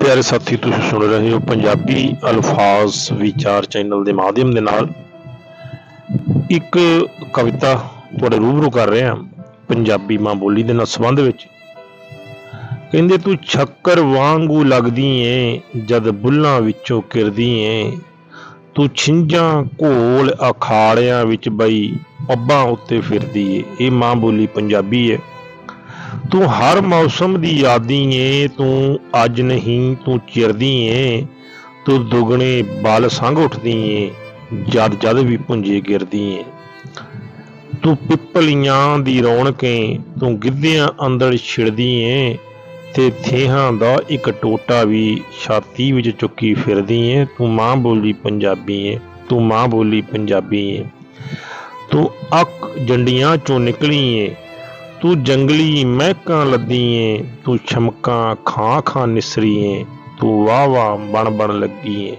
ਪਿਆਰੇ ਸਾਥੀ, ਤੁਸੀਂ ਸੁਣ ਰਹੇ ਹੋ ਪੰਜਾਬੀ ਅਲਫਾਜ਼ ਵਿਚਾਰ ਚੈਨਲ ਦੇ ਮਾਧਿਅਮ ਦੇ ਨਾਲ। ਇੱਕ ਕਵਿਤਾ ਤੁਹਾਡੇ ਰੂਬਰੂ ਕਰ ਰਹੇ ਹਾਂ, ਪੰਜਾਬੀ ਮਾਂ ਬੋਲੀ ਦੇ ਨਾਲ ਸੰਬੰਧ ਵਿੱਚ। ਕਹਿੰਦੇ, ਤੂੰ ਛੱਕਰ ਵਾਂਗੂ ਲੱਗਦੀ ਏ, ਜਦ ਬੁੱਲਾਂ ਵਿੱਚੋਂ ਕਿਰਦੀ ਏ। ਤੂੰ ਛਿੰਝਾਂ ਘੋਲ ਅਖਾੜਿਆਂ ਵਿੱਚ ਬਈ ਪੱਬਾਂ ਉੱਤੇ ਫਿਰਦੀ ਏ। ਇਹ ਮਾਂ ਬੋਲੀ ਪੰਜਾਬੀ ਏ। ਤੂੰ ਹਰ ਮੌਸਮ ਦੀ ਯਾਦੀ ਏ, ਤੂੰ ਅੱਜ ਨਹੀਂ, ਤੂੰ ਚਿਰਦੀ ਏ। ਤੂੰ ਦੁਗਣੇ ਬਲ ਸੰਗ ਉੱਠਦੀ ਏ, ਜਦ ਜਦ ਵੀ ਪੁੰਜੇ ਗਿਰਦੀ ਏ। ਤੂੰ ਪਿੱਪਲੀਆਂ ਦੀ ਰੌਣਕ ਏ ਤੂੰ ਗਿੱਧਿਆਂ ਅੰਦਰ ਛਿੜਦੀ ਏ, ਤੇ ਥੇਹਾਂ ਦਾ ਇੱਕ ਟੋਟਾ ਵੀ ਛਾਤੀ ਵਿੱਚ ਚੁੱਕੀ ਫਿਰਦੀ ਏ। ਤੂੰ ਮਾਂ ਬੋਲੀ ਪੰਜਾਬੀ ਏ, ਤੂੰ ਮਾਂ ਬੋਲੀ ਪੰਜਾਬੀ ਏ। ਤੂੰ ਅੱਕ ਜੰਡੀਆਂ ਚੋਂ ਨਿਕਲੀ ਏ ਤੂੰ ਜੰਗਲੀ ਮਹਿਕਾਂ ਲੱਦੀ ਏ ਤੂੰ ਛਮਕਾਂ ਖਾਂ ਖਾਂ ਨਿਸਰੀਏ ਤੂੰ ਵਾਹ ਵਾਹ ਬਣ ਬਣ ਲੱਗੀ ਏ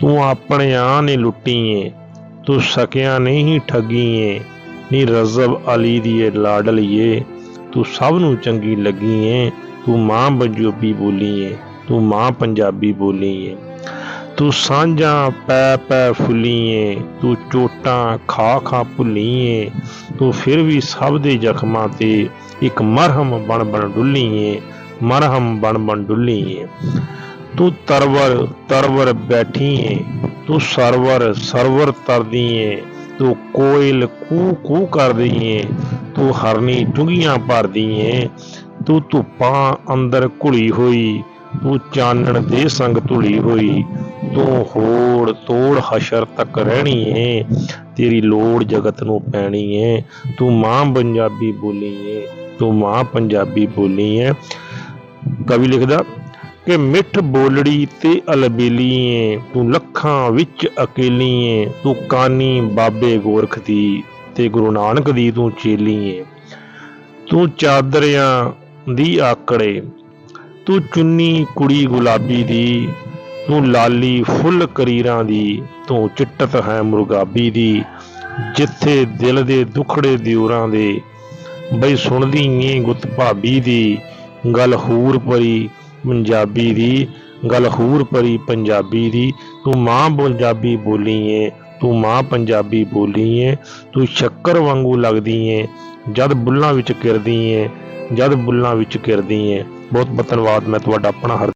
ਤੂੰ ਆਪਣਿਆਂ ਨੇ ਲੁੱਟੀਏ ਏ ਤੂੰ ਸਕਿਆ ਨਹੀਂ ਠੱਗੀ ਏ ਨੀ ਰਜ਼ਬ ਅਲੀ ਦੀਏ ਲਾਡਲੀਏ ਤੂੰ ਸਭ ਨੂੰ ਚੰਗੀ ਲੱਗੀ ਏ ਤੂੰ ਮਾਂ ਪੰਜਾਬੀ ਬੋਲੀਏ ਤੂੰ ਮਾਂ ਪੰਜਾਬੀ ਬੋਲੀਏ ਤੂੰ ਸਾਂਝਾਂ ਪੈ ਪੈ ਫੁੱਲੀਏ, ਤੂੰ ਚੋਟਾਂ ਖਾ ਖਾ ਭੁੱਲੀਏ, ਤੂੰ ਫਿਰ ਵੀ ਸਭ ਦੇ ਜ਼ਖਮਾਂ ਤੇ ਇੱਕ ਮਰਹਮ ਬਣ ਬਣ ਡੁੱਲੀ ਮਰਹਮ ਬਣ ਬਣ ਡੁੱਲੀਏ। ਤੂੰ ਤਰਵਰ ਤਰਵਰ ਬੈਠੀਏ, ਤੂੰ ਸਰਵਰ ਸਰਵਰ ਤਰਦੀਏ, ਤੂੰ ਕੋਇਲ ਕੂ ਕੂ ਕਰਦੀਏ ਤੂੰ ਹਰਨੀ ਡੁੰਗੀਆਂ ਭਰਦੀਏ ਤੂੰ ਧੁੱਪਾਂ ਅੰਦਰ ਘੁਲੀ ਹੋਈ, ਤੂੰ ਚਾਨਣ ਦੇ ਸੰਗ ਧੁਲੀ ਹੋਈ ਤੂੰ ਹੋੜ ਤੋੜ ਹਸ਼ਰ ਤੱਕ ਰਹਿਣੀ ਏ। ਤੇਰੀ ਲੋੜ ਜਗਤ ਨੂੰ ਪੈਣੀ ਏ। ਤੂੰ ਮਾਂ ਪੰਜਾਬੀ ਬੋਲੀ ਏ। ਤੂੰ ਮਾਂ ਪੰਜਾਬੀ ਬੋਲੀ ਏ। ਕਵੀ ਲਿਖਦਾ, ਕਿ ਮਿੱਠ ਬੋਲੜੀ ਤੇ ਅਲਬੇਲੀ ਏ। ਤੂੰ ਲੱਖਾਂ ਵਿੱਚ ਅਕੇਲੀ ਏ। ਤੂੰ ਕਾਨੀ ਬਾਬੇ ਗੋਰਖ ਦੀ ਤੇ ਗੁਰੂ ਨਾਨਕ ਦੀ ਤੂੰ ਚੇਲੀ ਏ। ਤੂੰ ਚਾਦਰਿਆਂ ਦੀ ਆਕੜੇ। ਤੂੰ ਚੁੰਨੀ ਕੁੜੀ ਗੁਲਾਬੀ ਦੀ। ਤੂੰ ਲਾਲੀ ਫੁੱਲ ਕਰੀਰਾਂ ਦੀ, ਤੂੰ ਚਿੱਟਤ ਹੈ ਮੁਰਗਾਬੀ ਦੀ, ਜਿੱਥੇ ਦਿਲ ਦੇ ਦੁਖੜੇ ਦਿਉਰਾਂ ਦੇ। ਬਈ ਸੁਣਦੀ ਏ ਗੁੱਤ ਭਾਬੀ ਦੀ, ਗੱਲ ਹੂਰ ਪਰੀ ਪੰਜਾਬੀ ਦੀ, ਗੱਲ ਹੂਰ ਪਰੀ ਪੰਜਾਬੀ ਦੀ। ਤੂੰ ਮਾਂ ਪੰਜਾਬੀ ਬੋਲੀ ਏ ਤੂੰ ਮਾਂ ਪੰਜਾਬੀ ਬੋਲੀ ਏ ਤੂੰ ਸ਼ੱਕਰ ਵਾਂਗੂ ਲੱਗਦੀ ਏ ਜਦ ਬੁੱਲਾਂ ਵਿੱਚ ਕਿਰਦੀ ਏ ਜਦ ਬੁੱਲਾਂ ਵਿੱਚ ਕਿਰਦੀ ਏ ਬਹੁਤ ਬਹੁਤ ਧੰਨਵਾਦ ਮੈਂ ਤੁਹਾਡਾ ਆਪਣਾ ਹਰ